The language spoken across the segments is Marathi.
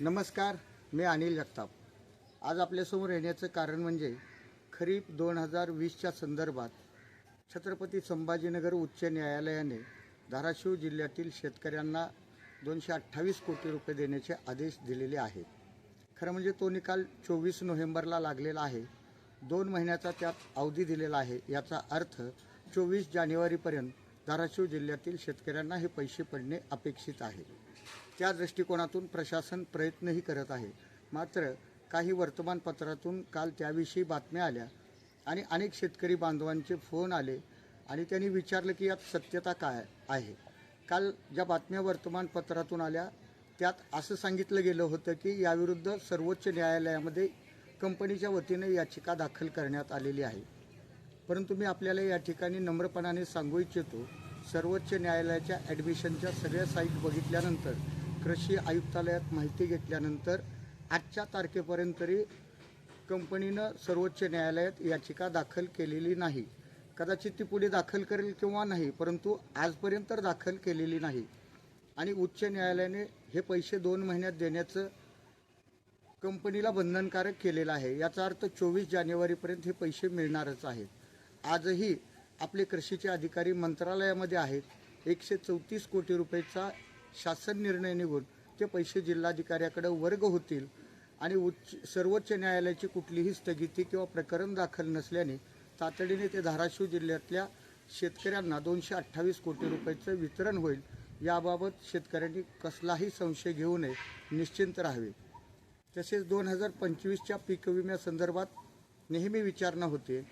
नमस्कार मी अनिल जगताप. आज आपल्यासमोर येण्याचं कारण म्हणजे खरीप दोन हजार वीसच्या संदर्भात छत्रपती संभाजीनगर उच्च न्यायालयाने धाराशिव जिल्ह्यातील शेतकऱ्यांना दोनशे अठ्ठावीस कोटी रुपये देण्याचे आदेश दिलेले आहेत. खरं म्हणजे तो निकाल चोवीस नोव्हेंबरला लागलेला आहे. दोन महिन्याचा त्यात अवधी दिलेला आहे. याचा अर्थ चोवीस जानेवारीपर्यंत धाराशिव जिल्ह्यातील शेतकऱ्यांना हे पैसे पडणे अपेक्षित आहे. त्या दृष्टिकोनातून प्रशासन प्रयत्नही करत आहे. मात्र काही वर्तमानपत्रातून काल त्याविषयी बातम्या आल्या आणि अनेक शेतकरी बांधवांचे फोन आले आणि त्यांनी विचारलं की यात सत्यता काय आहे. काल ज्या बातम्या वर्तमानपत्रातून आल्या त्यात असं सांगितलं गेलं होतं की याविरुद्ध सर्वोच्च न्यायालयामध्ये कंपनीच्या वतीने याचिका दाखल करण्यात आलेली आहे. परंतु मी आपल्याला या ठिकाणी नम्रपणाने सांगू इच्छितो सर्वोच्च न्यायालयाच्या ॲडमिशनच्या सगळ्या साईट बघितल्यानंतर कृषी आयुक्तालयात माहिती घेतल्यानंतर आजच्या तारखेपर्यंत तरी कंपनीनं सर्वोच्च न्यायालयात याचिका दाखल केलेली नाही. कदाचित ती पुढे दाखल करेल किंवा नाही परंतु आजपर्यंत तर दाखल केलेली नाही. आणि उच्च न्यायालयाने हे पैसे दोन महिन्यात देण्याचं कंपनीला बंधनकारक केलेलं आहे. याचा अर्थ चोवीस जानेवारीपर्यंत हे पैसे मिळणारच आहेत. आजही आपले कृषीचे अधिकारी मंत्रालयामध्ये आहेत. एकशे चौतीस कोटी रुपयेचा शासन निर्णय निघून ते पैसे जिल्हाधिकाऱ्याकडे वर्ग होतील आणि उच्च सर्वोच्च न्यायालयाची कुठलीही स्थगिती किंवा प्रकरण दाखल नसल्याने तातडीने ते धाराशिव जिल्ह्यातल्या शेतकऱ्यांना दोनशे अठ्ठावीस कोटी रुपयाचं वितरण होईल. याबाबत शेतकऱ्यांनी कसलाही संशय घेऊ नये निश्चिंत राहावे. तसेच दोन हजार पंचवीसच्या पीक विम्यासंदर्भात नेहमी विचारणा होते.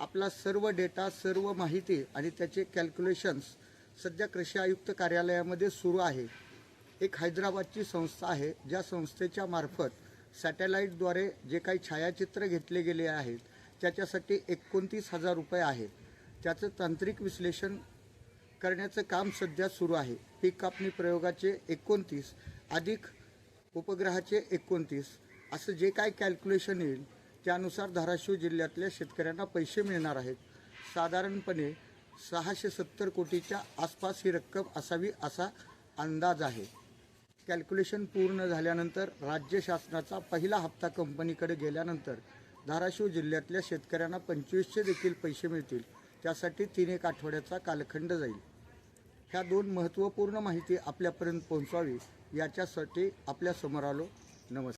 आपला सर्व डेटा सर्व माहिती आणि त्याचे कॅल्क्युलेशन्स सध्या कृषी आयुक्त कार्यालयामध्ये सुरू आहे. एक हैदराबादची संस्था आहे. ज्या संस्थेच्या मार्फत सॅटेलाईटद्वारे जे काही छायाचित्र घेतले गेले आहेत त्याच्यासाठी एकोणतीस हजार रुपये आहेत. त्याचं तांत्रिक विश्लेषण करण्याचं काम सध्या सुरू आहे. पीक कापणी प्रयोगाचे एकोणतीस अधिक उपग्रहाचे एकोणतीस. असं जे काय कॅल्क्युलेशन येईल त्यानुसार धाराशिव जिल्ह्यातल्या शेतकऱ्यांना पैसे मिळणार आहेत. साधारणपणे सहाशे सत्तर कोटीच्या आसपास ही रक्कम असावी असा अंदाज आहे. कॅल्क्युलेशन पूर्ण झाल्यानंतर राज्य शासनाचा पहिला हप्ता कंपनीकडे गेल्यानंतर धाराशिव जिल्ह्यातल्या शेतकऱ्यांना पंचवीसशे देखील पैसे मिळतील. त्यासाठी तीन एक आठवड्याचा कालखंड जाईल. ह्या दोन महत्त्वपूर्ण माहिती आपल्यापर्यंत पोहोचवावी याच्यासाठी आपल्यासमोर आलो. नमस्कार.